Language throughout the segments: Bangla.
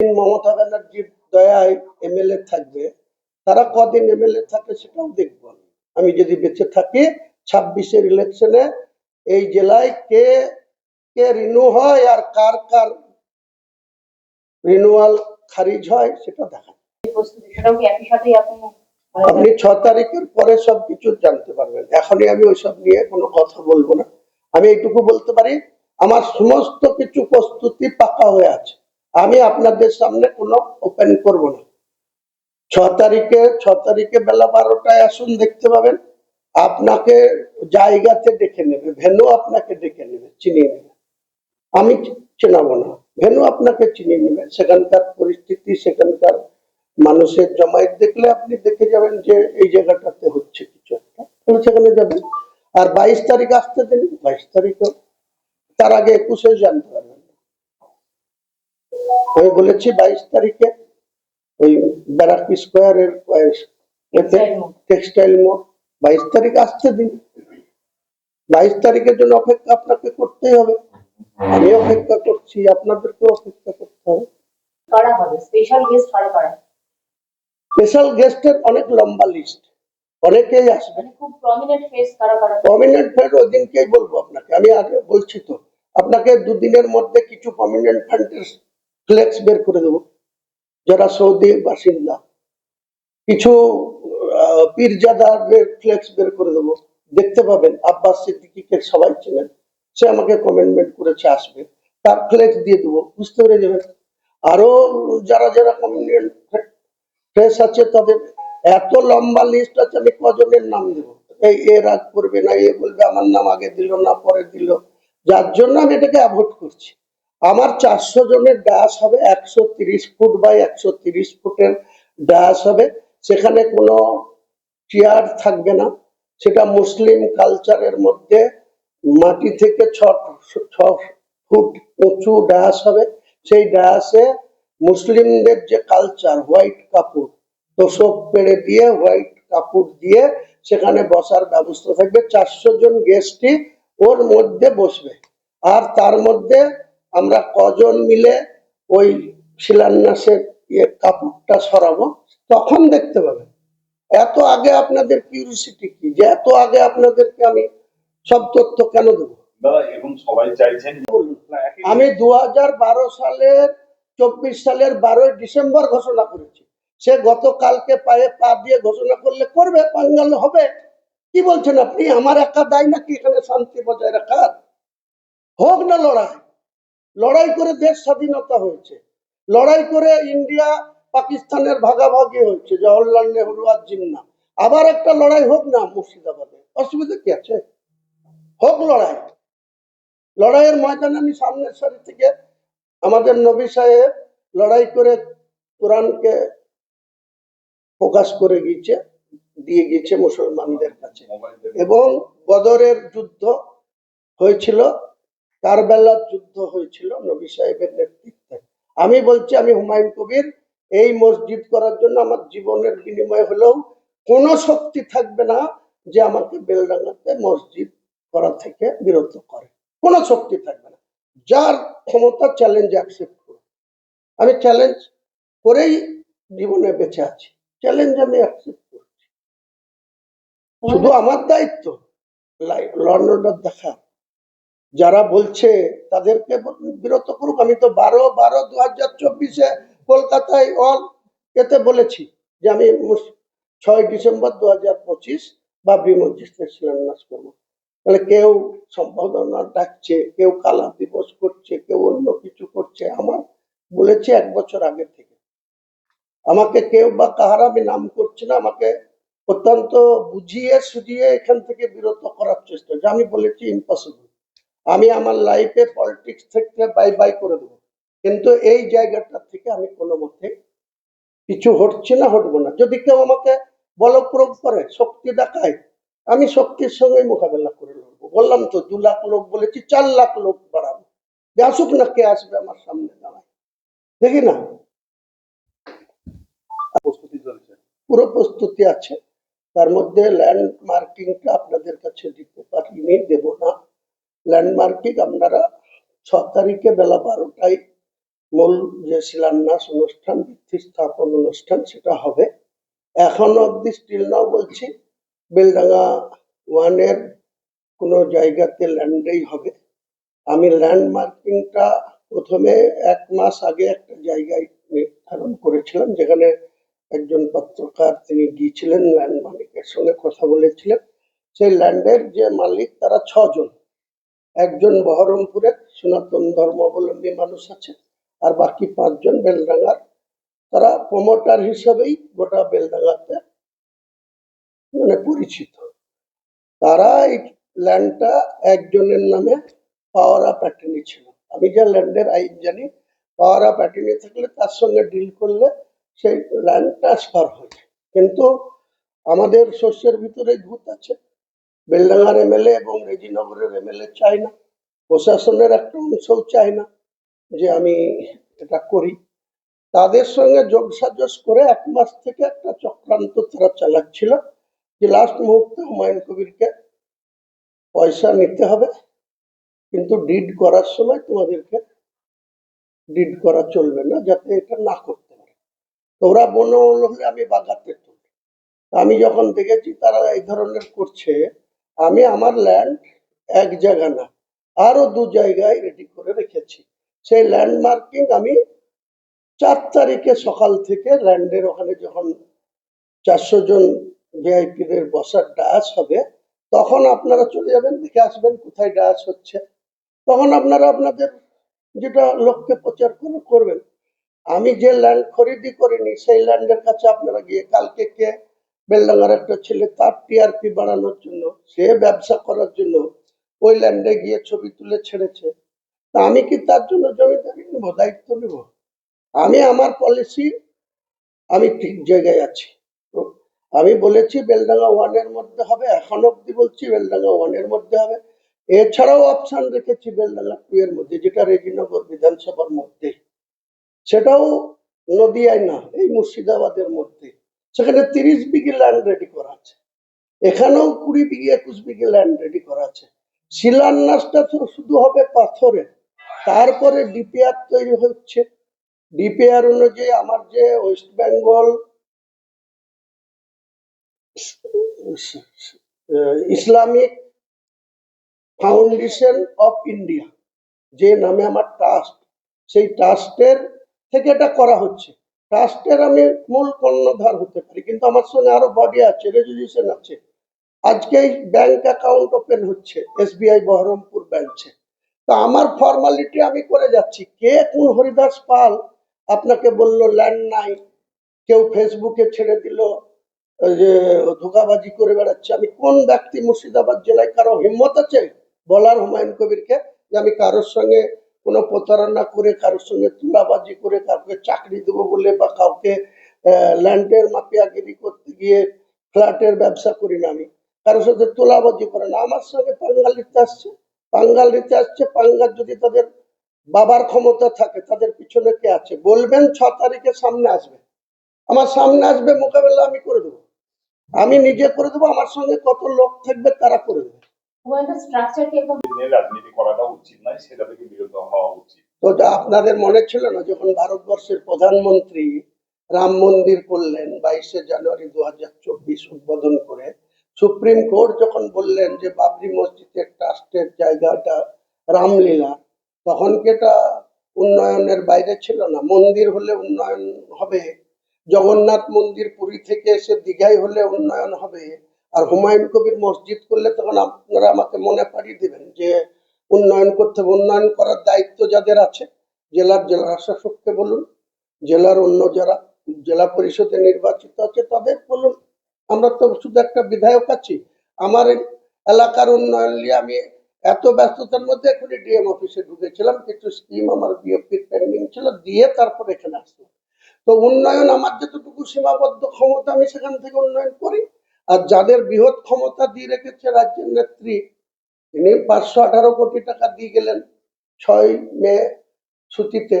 মমতা ব্যানার্জির দয়ায় এমএলএ থাকবে তারা কদিন এমএলএ থাকে সেটাও দেখব আমি। যদি বেঁচে থাকি ছাব্বিশের ইলেকশনে এই জেলায় কে কে রিনিউ হয় আর কার কার রিনুয়াল খারিজ হয় সেটা দেখা সাথেই আপনি মানে ছ তারিখের পরে সবকিছু জানতে পারবেন। এখনই আমি ওইসব নিয়ে কোনো কথা বলব না। আমি এইটুকু বলতে পারি আমার সমস্ত কিছু প্রস্তুতি পাকা হয়ে আছে। আমি আপনাদের সামনে কোনো ওপেন করব না। ছ তারিখে ছ তারিখে বেলা বারোটায় আসুন, দেখতে পাবেন। আপনাকে জায়গাতে ডেকে নেবে, ভেনু আপনাকে ডেকে নেবে, চিনিয়ে নেবে। আমি চেনাবো না, ভেনু আপনাকে চিনিয়ে নেবে। সেখানকার পরিস্থিতি, সেখানকার মানুষের জমায়েত দেখলে আপনি দেখে যাবেন যে এই জায়গাটাতে হচ্ছে কিছু একটা। সেখানে যাবেন। আর বাইশ তারিখ আসতে দিন, বাইশ তারিখও। তার আগে একুশে জানতে পারবেন। আমি বলেছি বাইশ তারিখে ওই ব্যারাক স্কোয়ারের mall। টেক্সটাইল মোড়। বাইশ তারিখ আসতে দিন। বাইশ তারিখের জন্য অপেক্ষা আপনাকে করতেই হবে। আমি অপেক্ষা করছি আপনাদেরকেও অপেক্ষা করতে হবে। স্পেশাল গেস্টের অনেক লম্বা লিস্ট অনেকেই আসবে। মানে খুব প্রমিনেন্ট ফেস ওই দিনকেই বলব আপনাকে। আমি আগে বলছি তো আপনাকে দুদিনের মধ্যে কিছু প্রমিনেন্ট ফান্ডের ফ্লেক্স বের করে দেবো। যারা সৌদি বাসিন্দা কিছু আহ, পীরজাদাদের ফ্লেক্স বের করে দেবো। দেখতে পাবেন আব্বাস সিদ্দিকিকে সবাই চেনেন। সে আমাকে কমেন্টমেন্ট করেছে আসবে। তার ফ্লেক্স দিয়ে দেবো। বুঝতে পেরে যাবেন? আরও যারা যারা কমিউনিয়ন ফ্রেশ আছে তাদের এত লম্বা লিস্ট আছে আমি কজনের নাম দেবো? এই এ রাগ করবে না এ বলবে আমার নাম আগে দিল না পরে দিল। যার জন্য আমি এটাকে অ্যাভয়েড করছি। আমার চারশো জনের ডায়াস হবে একশো তিরিশ ফুট বাই একশো তিরিশ ফুটের ডায়াস হবে। সেখানে কোনো চেয়ার থাকবে না। সেটা মুসলিম কালচারের মধ্যে মাটি থেকে ছ ফুট উঁচু ডায়াস হবে। সেই ডায়াসে মুসলিমদের যে কালচার হোয়াইট কাপড়, তোষক পেড়ে দিয়ে হোয়াইট কাপড় দিয়ে সেখানে বসার ব্যবস্থা থাকবে। চারশো জন গেস্টই ওর মধ্যে বসবে। আর তার মধ্যে আমরা কজন মিলে ওই শিলান্যাসের ইয়ে কাপড়টা সরাবো তখন দেখতে পাবেন এত আগে আপনাদের কিউরিসিটি কি? যে এত আগে আপনাদেরকে আমি সব তথ্য কেন দেবো? আমি দু হাজার বারো সালের চব্বিশ সালের বারোই ডিসেম্বর ঘোষণা করেছি। সে গতকালকে পায়ে পা দিয়ে ঘোষণা করলে করবে পাঙ্গাল হবে। কি বলছেন আপনি? আমার একা দায় নাকি এখানে শান্তি বজায় রাখার? হোক না লড়াই। লড়াই করে দেশ স্বাধীনতা হয়েছে। লড়াই করে ইন্ডিয়া পাকিস্তানের ভাগাভাগি হয়েছে জওয়াহরলাল নেহরু আর জিন্না। আবার একটা লড়াই হোক না মুর্শিদাবাদে। অসুবিধা কি আছে? হোক লড়াই। লড়াইয়ের ময়দানে আমি সামনের সারি থেকে আমাদের নবী সাহেব লড়াই করে কোরআনকে প্রকাশ করে গিয়েছে দিয়ে গিয়েছে মুসলমানদের কাছে। এবং বদরের যুদ্ধ হয়েছিল। কারবেলার যুদ্ধ হয়েছিল নবী সাহেবের নেতৃত্বে। আমি বলছি, আমি হুমায়ুন কবির, এই মসজিদ করার জন্য আমার জীবনের বিনিময় হলেও কোনো শক্তি থাকবে না যে আমাকে বেলডাঙ্গাতে মসজিদ করা থেকে বিরত করে। কোনো শক্তি থাকবে না। যার ক্ষমতা চ্যালেঞ্জ অ্যাকসেপ্ট করবে আমি চ্যালেঞ্জ করেই জীবনে বেঁচে আছি। চ্যালেঞ্জ আমি অ্যাকসেপ্ট করছি। শুধু আমার দায়িত্ব লন্ডন দেখা যারা বলছে তাদেরকে বিরত করুক। আমি তো বারো বারো দু হাজার চব্বিশে কলকাতায় অল এতে বলেছি যে আমি ছয় ডিসেম্বর দু হাজার পঁচিশ বাবরি মসজিদের শিলান্যাস করব। তাহলে কেউ সম্পাদনা ডাকছে, কেউ কালা দিবস করছে, কেউ অন্য কিছু করছে। আমার বলেছে এক বছর আগে থেকে। আমাকে কেউ বা কাহার আমি নাম করছি না, আমাকে অত্যন্ত বুঝিয়ে সুঝিয়ে এখান থেকে বিরত করার চেষ্টা। যে আমি বলেছি ইম্পসিবল আমি আমার লাইফে পলিটিক্স থেকে বাই বাই করে দেবো। কিন্তু এই জায়গাটা থেকে আমি কোনো মতে কিছু হটছি না হটবো না। যদি কেউ আমাকে বল প্রয়োগ করে শক্তি দেখায় আমি শক্তির সঙ্গে মোকাবেলা করে লড়বো। বললাম তো দু লাখ লোক বলেছি চার লাখ লোক বাড়াবো। যে আসুক না কে আসবে আমার সামনে দাঁড়ায়। দেখি না। প্রস্তুতি চলছে। পুরো প্রস্তুতি আছে। তার মধ্যে ল্যান্ড মার্কিংটা আপনাদের কাছে দিতে পারিনি দেব না। ল্যান্ড মার্কিং আপনারা ছ তারিখে বেলা বারোটায় মূল যে শিলান্যাস অনুষ্ঠান ভিত্তি স্থাপন অনুষ্ঠান সেটা হবে। এখন অব্দি স্টিল নাও বলছি, বেলডাঙ্গা ওয়ানের কোনো জায়গাতে ল্যান্ডেই হবে। আমি ল্যান্ড মার্কিংটা প্রথমে এক মাস আগে একটা জায়গায় নির্ধারণ করেছিলাম, যেখানে একজন পত্রকার তিনি গিয়েছিলেন ল্যান্ড মালিকের সঙ্গে কথা বলেছিলেন। সেই ল্যান্ডের যে মালিক, তারা ছজন। একজন বহরমপুরের সনাতন ধর্মাবলম্বী মানুষ আছে, আর বাকি পাঁচজন বেলডাঙ্গার। তারা প্রমোটার হিসেবেই গোটা বেলডাঙ্গাতে মানে পরিচিত। তারা এই ল্যান্ডটা একজনের নামে পাওয়ার অফ অ্যাটর্নি ছিল। আমি যা ল্যান্ডের আইন জানি, পাওয়ার অফ অ্যাটর্নি থাকলে তার সঙ্গে ডিল করলে সেই ল্যান্ড ট্রান্সফার হয় কিন্তু আমাদের শস্যের ভিতরে ভূত আছে বেলডাঙ্গার এমএলএ এবং রেজিনগরের এমএলএ চায় না প্রশাসনের একটা অংশও চায় না যে আমি এটা করি। তাদের সঙ্গে যোগসাজস করে এক মাস থেকে একটা চক্রান্ত তারা চালাচ্ছিল, যে লাস্ট মুহূর্তে হুমায়ুন কবিরকে পয়সা নিতে হবে, কিন্তু ডিড করার সময় তোমাদেরকে ডিড করা চলবে না, যাতে এটা না করতে পারে। তো ওরা বনমূল হলে আমি বাগাতে তুলি। আমি যখন দেখেছি তারা এই ধরনের করছে আমি আমার ল্যান্ড এক জায়গা না, আরও দু জায়গায় রেডি করে রেখেছি। সেই ল্যান্ড মার্কিং আমি চার তারিখে সকাল থেকে ল্যান্ডের ওখানে যখন চারশো জন ভিআইপিদের বসার ডায়াস হবে, তখন আপনারা চলে যাবেন, দেখে আসবেন কোথায় ডায়াস হচ্ছে। তখন আপনারা আপনাদের যেটা লক্ষ্যে প্রচার করে করবেন। আমি যে ল্যান্ড খরিদি করিনি, সেই ল্যান্ডের কাছে আপনারা গিয়ে কালকে কে বেলডাঙ্গার একটা ছেলে তার টিআরপি বাড়ানোর জন্য, সে ব্যবসা করার জন্য ওই ল্যান্ডে গিয়ে ছবি তুলে ছেড়েছে। তা আমি কি তার জন্য জমিদারি নেব, দায়িত্ব নেব? আমি আমার পলিসি আমি ঠিক জায়গায় আছি। আমি বলেছি বেলডাঙ্গা ওয়ানের মধ্যে হবে, এখন অব্দি বলছি বেলডাঙ্গা ওয়ানের মধ্যে হবে। এছাড়াও অপশন রেখেছি বেলডাঙ্গা টু এর মধ্যে, যেটা রেজিনগর বিধানসভার মধ্যে। সেটাও নদিয়ায় না, এই মুর্শিদাবাদের মধ্যে। সেখানে তিরিশ বিঘি ল্যান্ড রেডি করা আছে। এখানেও কুড়ি বিঘি একুশ বিঘি ল্যান্ড রেডি করা আছে। শিলান্যাসটা শুধু হবে পাথরের তারপরে ডিপিআর তৈরি হচ্ছে। ডিপিআর অনুযায়ী আমার যে West Bengal Islamic Foundation of India যে নামে আমার ট্রাস্ট সেই ট্রাস্টের থেকে এটা করা হচ্ছে। ট্রাস্টের আমি মূল কর্ণধার হতে পারি, কিন্তু আমার সঙ্গে আরও বডি আছে রেজুলিউশন আছে। আজকেই ব্যাংক অ্যাকাউন্ট ওপেন হচ্ছে এসবিআই বহরমপুর ব্রাঞ্চে তা আমার ফর্মালিটি আমি করে যাচ্ছি। কে কোন হরিদাস পাল আপনাকে বলল ল্যান্ড নাই। কেউ ফেসবুকে ছেড়ে দিল যে ধোকাবাজি করে বেড়াচ্ছে। আমি কোন ব্যক্তি মুর্শিদাবাদ জেলায় কারও হিম্মত আছে? বলার হুমায়ুন কবিরকে যে আমি কারোর সঙ্গে কোনো প্রতারণা করে, কারোর সঙ্গে তুলাবাজি করে, কাউকে চাকরি দেবো বলে বা কাউকে ল্যান্ডের মাফিয়াগিরি করতে গিয়ে ফ্ল্যাটের ব্যবসা করি না আমি। কারোর সাথে তোলাবাজি করে না। আমার সঙ্গে পাঙ্গাল নিতে আসছে। পাঙ্গাল নিতে আসছে পাঙ্গাল যদি তাদের বাবার ক্ষমতা থাকে, তাদের পিছনে কে আছে? বলবেন ছ তারিখে সামনে আসবে। আমার সামনে আসবে মোকাবেলা আমি করে দেবো। আমি নিজে করে দেবো, আমার সঙ্গে কত লোক থাকবে তারা করে দেবে। তো আপনাদের মনে ছিল না যখন ভারতবর্ষের প্রধানমন্ত্রী রাম মন্দির করলেন বাইশে জানুয়ারি দু হাজার চব্বিশ উদ্বোধন করে সুপ্রিম কোর্ট যখন বললেন যে বাবরি মসজিদের ট্রাস্টের জায়গাটা রামলীলা তখন কি এটা উন্নয়নের বাইরে ছিল না? মন্দির হলে উন্নয়ন হবে জগন্নাথ মন্দির পুরী থেকে এসে দীঘায় হলে উন্নয়ন হবে আর হুমায়ুন কবির মসজিদ করলে তখন আপনারা আমাকে মনে পাঠিয়ে দিবেন যে উন্নয়ন করতে হবে। উন্নয়ন করার দায়িত্ব যাদের আছে, জেলার জেলা শাসককে বলুন, জেলার অন্য যারা জেলা পরিষদে নির্বাচিত আছে তাদের বলুন, আমরা তো শুধু একটা বিধায়ক আছি। আমার এলাকার উন্নয়ন নিয়ে আমি এত ব্যস্ততার মধ্যে এখনই ডিএম অফিসে ঢুকেছিলাম, কিছু স্কিম আমার বিএপির পেন্ডিং ছিল, দিয়ে তারপর এখানে আসলাম। তো উন্নয়ন আমার যতটুকু সীমাবদ্ধ ক্ষমতা আমি সেখান থেকে উন্নয়ন করি। আর যাদের বৃহৎ ক্ষমতা দিয়ে রেখেছে রাজ্যের নেত্রী, তিনি পাঁচশো আঠারো কোটি টাকা দিয়ে গেলেন ছয় মে ছুটিতে।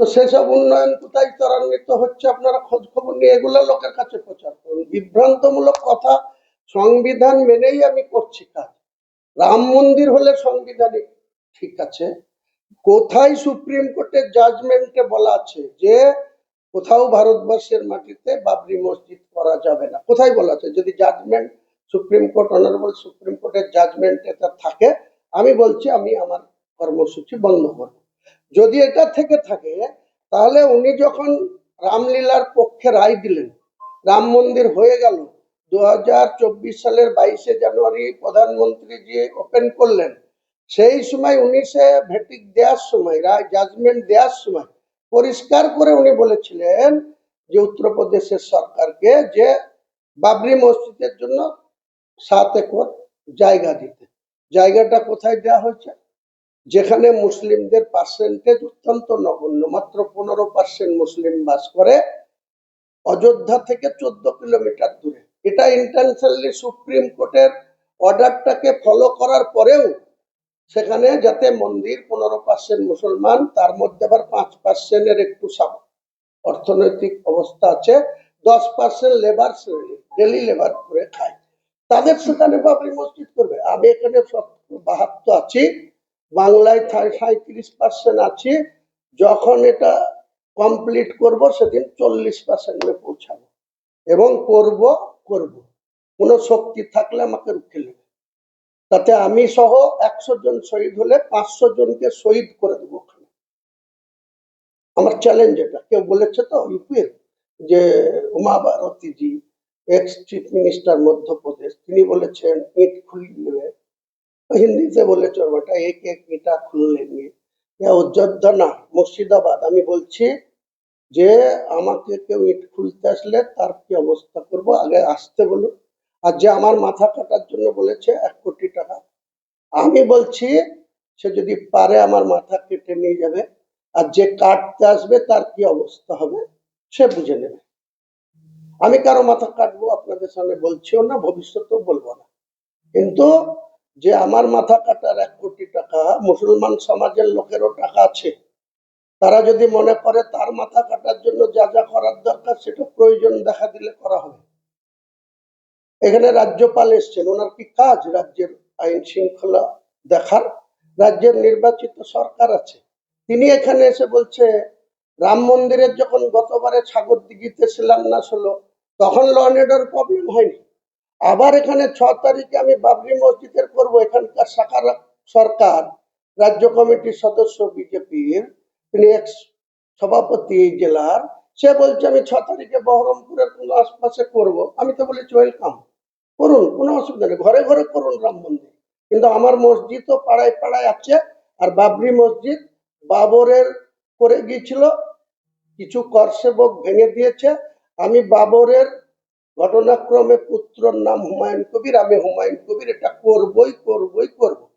তো সেসব উন্নয়ন কোথায় ত্বরান্বিত হচ্ছে আপনারা খোঁজ খবর নিয়ে এগুলো লোকের কাছে প্রচার করুন। বিভ্রান্তমূলক কথা সংবিধান মেনেই আমি করছি কাজ। রাম মন্দির হলে সাংবিধানিক, ঠিক আছে। কোথায় সুপ্রিম কোর্টের জাজমেন্টে বলা আছে যে কোথাও ভারতবর্ষের মাটিতে বাবরি মসজিদ করা যাবে না। কোথায় বলা আছে যদি judgment Supreme Court honourable Supreme কোর্টের জাজমেন্ট এটা থাকে, আমি বলছি, আমি আমার কর্মসূচি বন্ধ করব। যদি এটা থেকে থাকে, তাহলে উনি যখন রামলীলার পক্ষে রায় দিলেন, রাম মন্দির হয়ে গেল দু হাজার চব্বিশ সালের বাইশে জানুয়ারি প্রধানমন্ত্রী যে ওপেন করলেন, সেই সময় উনিশে ভেটিক দেওয়ার সময়, রায় জাজমেন্ট দেওয়ার সময় পরিষ্কার করে উনি বলেছিলেন যে উত্তরপ্রদেশের সরকারকে যে বাবরি মসজিদের জন্য সাত একর জায়গা দিতে। জায়গাটা কোথায় দেওয়া হয়েছে? যেখানে মুসলিমদের পার্সেন্টেজ অত্যন্ত নগণ্য, মাত্র পনেরো পার্সেন্ট মুসলিম বাস করে অযোধ্যা থেকে চোদ্দ কিলোমিটার দূরে। এটা ইন্টারন্যাশনালি সুপ্রিম কোর্টের অর্ডারটাকে ফলো করার পরেও সেখানে যাতে মন্দির পনেরো পার্সেন্ট মুসলমান, তার মধ্যে আবার পাঁচ পার্সেন্টের একটু অর্থনৈতিক অবস্থা আছে, দশ পার্সেন্ট লেবার শ্রেণি ডেলি লেবার করে খায়। তাদের সেখানে বাবরি মসজিদ করবে। আমি এখানে বাহাত্তর আছি, বাংলায় সাঁত্রিশ পার্সেন্ট আছি। যখন এটা কমপ্লিট করব, সেদিন চল্লিশ পার্সেন্টে পৌঁছাবো। এবং করব করব। কোনো শক্তি থাকলে আমাকে রুখে নেবে। তাতে আমি সহ একশো জন শহীদ হলে পাঁচশো জনকে শহীদ করে দেবো আমার চ্যালেঞ্জ এটা। কেউ বলেছে তো ইউপির যে Uma Bharti ji ex chief minister Madhya Pradesh, তিনি বলেছেন, ইট খুলি নেবে হিন্দিতে বলেছে ওর বেটা এক এক ইটা খুল লেঙ্গে ইয়া অযোধ্যা না, মুর্শিদাবাদ। আমি বলছি যে আমাকে কেউ ইট খুলতে আসলে তার কি অবস্থা করব? আগে আসতে বলুন। আর যে আমার মাথা কাটার জন্য বলেছে এক কোটি টাকা। আমি বলছি, সে যদি পারে আমার মাথা কেটে নিয়ে যাবে, আর যে কাটতে আসবে তার কি অবস্থা হবে, সে বুঝে নেবে। আমি কারও মাথা কাটবো আপনাদের সামনে বলছিও না, ভবিষ্যতেও বলব না। কিন্তু যে আমার মাথা কাটার এক কোটি টাকা, মুসলমান সমাজের লোকেরও টাকা আছে। তারা যদি মনে করে তার মাথা কাটার জন্য যা যা করার দরকার, সেটা প্রয়োজন দেখা দিলে করা হবে। এখানে রাজ্যপাল এসছেন। ওনার কি কাজ? রাজ্যের আইন শৃঙ্খলা দেখার। রাজ্যের নির্বাচিত সরকার আছে। তিনি এখানে এসে বলছে, রাম মন্দিরের যখন গতবারে সাগর দিঘিতে শিলান্যাস হলো তখন ল অ্যান্ড অর্ডার প্রবলেম হয়নি। আবার এখানে ছ তারিখে আমি বাবরি মসজিদের করব। এখানকার শাখার সরকার, রাজ্য কমিটির সদস্য বিজেপির, তিনি সভাপতি এই জেলার, সে বলছে, আমি ছ তারিখে বহরমপুরের কোনো আশপাশে করব। আমি তো বলেছি, ওয়েলকাম। করুন, কোনো অসুবিধা নেই। ঘরে ঘরে করুন রাম মন্দির। কিন্তু আমার মসজিদও পাড়ায় পাড়ায় আছে, আর বাবরি মসজিদ বাবরের করে গিয়েছিল, কিছু কর সেবক ভেঙে দিয়েছে। আমি বাবরের ঘটনাক্রমে পুত্রর নাম হুমায়ুন কবির, আমি হুমায়ুন কবির এটা করবই করবই, করব।